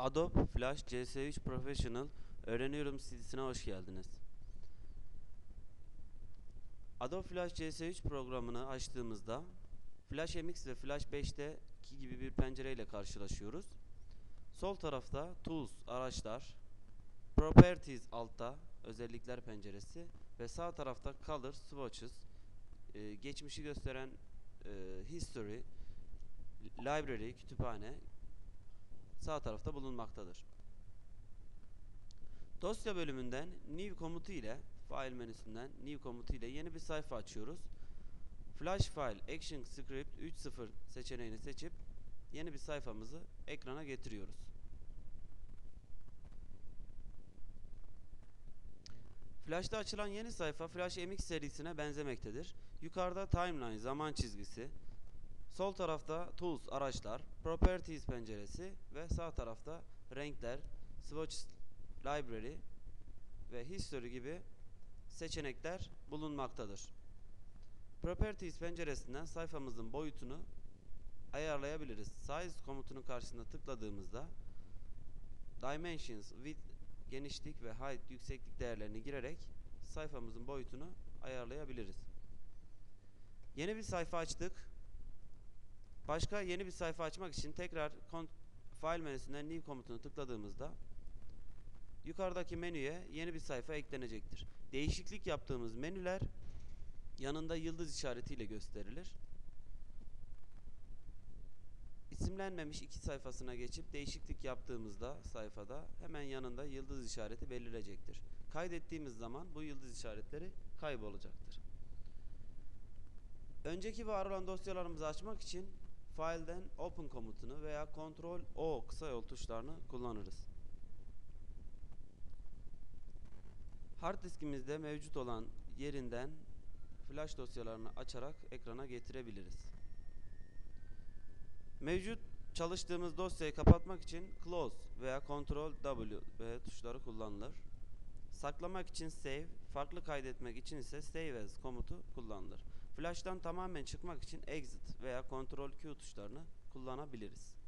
Adobe Flash CS3 Professional Öğreniyorum CD'sine hoş geldiniz. Adobe Flash CS3 programını açtığımızda Flash MX ve Flash 5'teki gibi bir pencereyle karşılaşıyoruz. Sol tarafta Tools, araçlar, Properties altta özellikler penceresi ve sağ tarafta Color, Swatches, e, geçmişi gösteren e, History, Library, kütüphane sağ tarafta bulunmaktadır. Dosya bölümünden New komutu ile File menüsünden New komutu ile yeni bir sayfa açıyoruz. Flash File Action Script 3.0 seçeneğini seçip yeni bir sayfamızı ekrana getiriyoruz. Flash'ta açılan yeni sayfa Flash MX serisine benzemektedir. Yukarıda Timeline zaman çizgisi, sol tarafta Tools araçlar, Properties penceresi ve sağ tarafta renkler, Swatches Library ve History gibi seçenekler bulunmaktadır. Properties penceresinden sayfamızın boyutunu ayarlayabiliriz. Size komutunun karşısına tıkladığımızda Dimensions, Width, genişlik ve height, yükseklik değerlerini girerek sayfamızın boyutunu ayarlayabiliriz. Yeni bir sayfa açtık. Başka yeni bir sayfa açmak için tekrar File menüsünden New komutunu tıkladığımızda yukarıdaki menüye yeni bir sayfa eklenecektir. Değişiklik yaptığımız menüler yanında yıldız işaretiyle gösterilir. İsimlenmemiş iki sayfasına geçip değişiklik yaptığımızda sayfada hemen yanında yıldız işareti belirecektir. Kaydettiğimiz zaman bu yıldız işaretleri kaybolacaktır. Önceki var olan dosyalarımızı açmak için File'den Open komutunu veya Ctrl O kısa yol tuşlarını kullanırız. Hard diskimizde mevcut olan yerinden flash dosyalarını açarak ekrana getirebiliriz. Mevcut çalıştığımız dosyayı kapatmak için Close veya Ctrl W tuşları kullanılır. Saklamak için Save, farklı kaydetmek için ise Save As komutu kullanılır. Flash'tan tamamen çıkmak için Exit veya Ctrl Q tuşlarını kullanabiliriz.